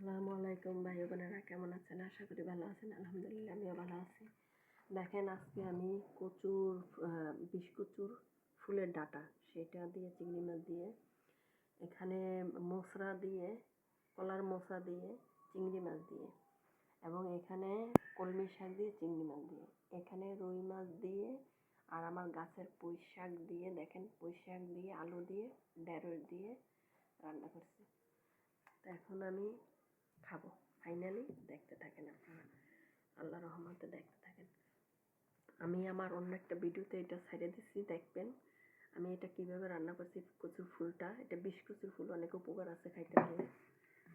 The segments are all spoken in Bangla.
আসসালামু আলাইকুম ভাই বোনেরা, কেমন আছেন? আশা করি ভালো আছেন। আলহামদুলিল্লাহ, আমিও ভালো আছি। দেখেন আজকে আমি কচুর বিষ কচুর ফুলের ডাটা, সেটা দিয়ে, চিংড়ি মাছ দিয়ে, এখানে মশলা দিয়ে, কলার মশলা দিয়ে, চিংড়ি মাছ দিয়ে, এবং এখানে কলমি শাক দিয়ে, চিংড়ি মাছ দিয়ে, এখানে রুই মাছ দিয়ে, আর আমার গাছের পুঁই শাক দিয়ে, দেখেন পুঁই শাক দিয়ে, আলু দিয়ে, ঢেঁড়স দিয়ে রান্না করছি। এখন আমি খাব। ফাইনালি দেখতে থাকেন আপনারা। আল্লাহ রহমতে দেখতে থাকেন। আমি আমার অন্য একটা ভিডিওতে এটা ছেড়ে দিচ্ছি দেখবেন। আমি এটা কীভাবে রান্না করছি, কচুর ফুলটা। এটা বিষ কচুর ফুল, অনেক উপকার আছে খাইতে পারলে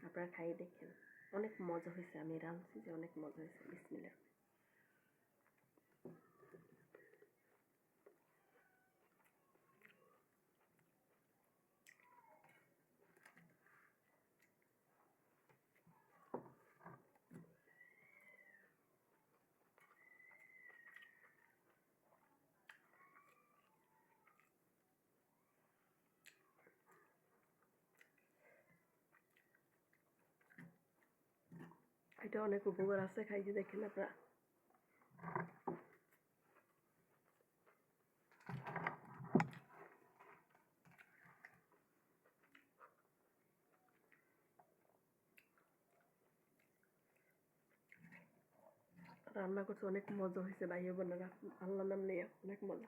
আপনারা খাইয়ে দেখেন। অনেক মজা হয়েছে, আমি রাঁধছি যে অনেক মজা হয়েছে। বিসমিল্লাহ। এটা অনেক উপকার আছে খাইয়ে দেখেন আপনারা। রান্না করছে অনেক মজা হয়েছে ভাই বোনেরা। আল্লাহ নাম নিয়ে অনেক মজা।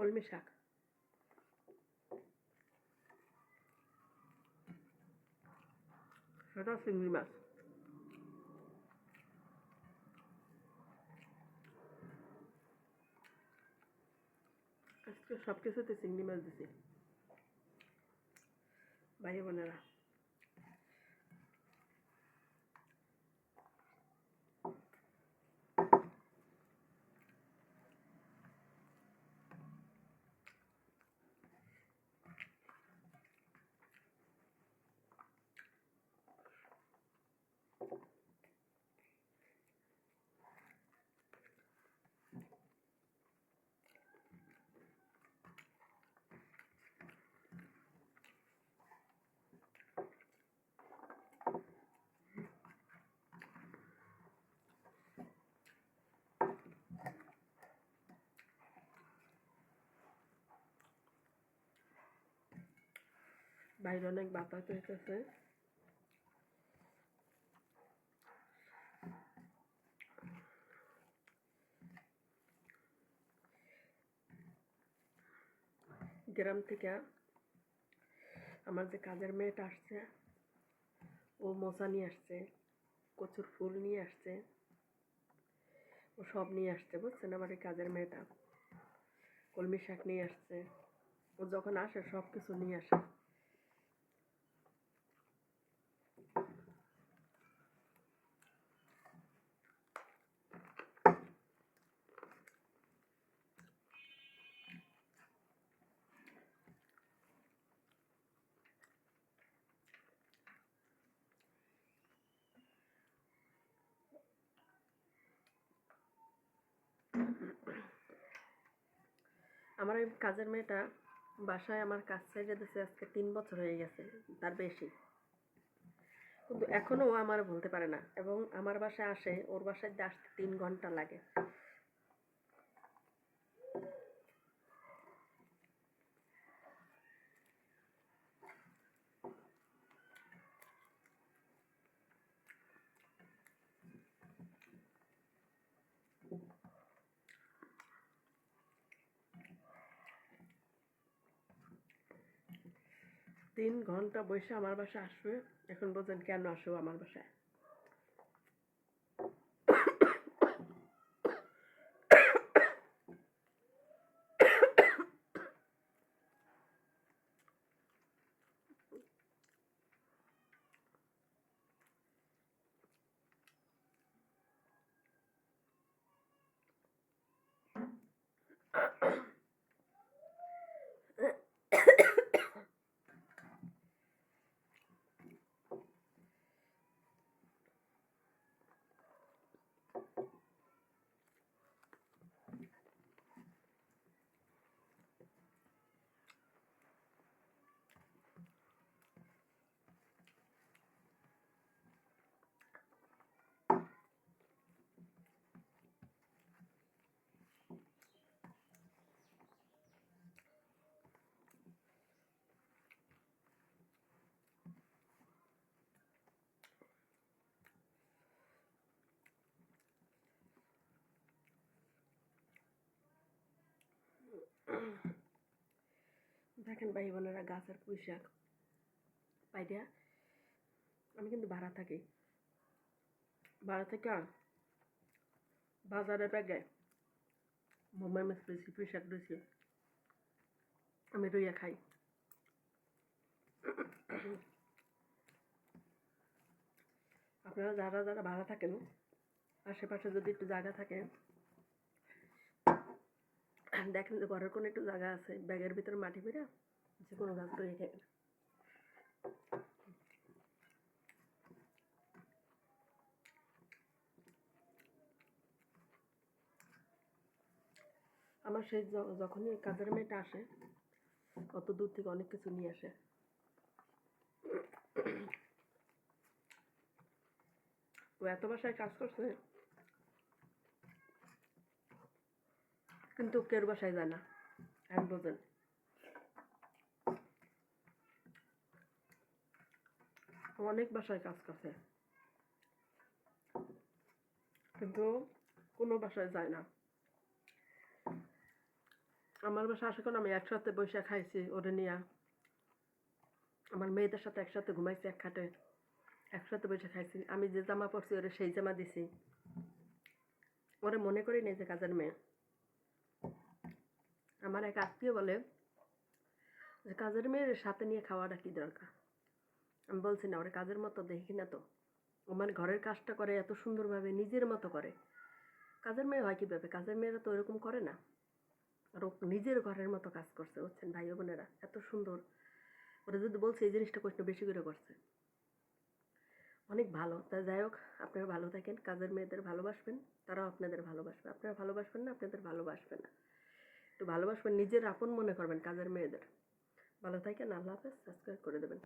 কলমি শাক। সেটা চিংড়ি মাছ। আজকে সব কিছুতে চিংড়ি মাছ দিছি। ভাই বোনেরা বাইরে অনেক বাতাস হইতেছে। গ্রাম থেকে আমার যে কাজের মেয়েটা আসছে, ও মোচা নিয়ে আসছে, কচুর ফুল নিয়ে আসছে, ও সব নিয়ে আসছে, বুঝছেন? আমার এই কাজের মেয়েটা। কলমি শাক নিয়ে আসছে। ও যখন আসে সব কিছু নিয়ে আসে। আমার ওই কাজের মেয়েটা বাসায় আমার কাজ ছেড়ে দিয়েছে আজকে তিন বছর হয়ে গেছে তার বেশি। কিন্তু এখনও ও আমার বলতে পারে না। এবং আমার বাসায় আসে ওর বাসায় আসতে তিন ঘণ্টা লাগে। তিন ঘণ্টা বসে আমার বাসায় আসবে এখন বলছেন কেন আসো আমার বাসায়? দেখেন ভাই বোনেরা, গাছের পুঁই শাক পাইডিয়া আমি কিন্তু ভাড়া থাকি। ভাড়া থেকে বাজারে ব্যাগে মুম্বাই মিস্ত্রি পুঁই শাক রয়েছে, আমি রইয়া খাই। আপনারা যারা যারা ভাড়া থাকেন, আশেপাশে যদি একটু জায়গা থাকে দেখেন যে ঘরের কোনো একটু জায়গা আছে, ব্যাগের ভিতরে মাটি বেরা যে কোনো গাছ রয়ে খাবেন আমার সেই যখনই কাজের মেয়েটা আসে, অত দূর থেকে অনেক কিছু নিয়ে আসে। ও এত বাসায় কাজ করছে কিন্তু কেউ বাসায় যায় না, এক বোঝেন অনেক বাসায় কাজ করছে। কিন্তু কোনো বাসায় যায় না। আমার বাসা আসে কোন আমি একসাথে বসে খাইছি ওরে নিয়ে। আমার মেয়েদের সাথে একসাথে ঘুমাইছি এক খাটে। একসাথে বসে খাইছি। আমি যে জামা পরছি ওরে সেই জামা দিছি। ওরে মনে করি নেই যে কাজের মেয়ে। আমার এক আত্মীয় বলে যে, কাজের মেয়ের সাথে নিয়ে খাওয়াটা কি দরকার? আমি বলছি, না, ওরে কাজের মতো দেখি না তো। আমার ঘরের কাজটা করে এত সুন্দরভাবে, নিজের মতো করে। কাজের মেয়ে হয় কীভাবে? কাজের মেয়েরা তো এরকম করে না। আর নিজের ঘরের মতো কাজ করছে, বুঝছেন? ভাই বোনেরা, এত সুন্দর। ওরা যদি বলছে, এই জিনিসটা কষ্ট বেশি করে করছে। অনেক ভালো। তা যাই হোক, আপনারা ভালো থাকেন। কাজের মেয়েদের ভালোবাসবেন, তারাও আপনাদের ভালোবাসবে। আপনারা ভালোবাসবেন না, আপনাদের ভালোবাসবে না। একটু ভালোবাসবেন, নিজের আপন মনে করবেন কাজের মেয়েদের। ভালো থাকেন, আল্লাহ হাফেজ, সাবস্ক্রাইব করে দেবেন।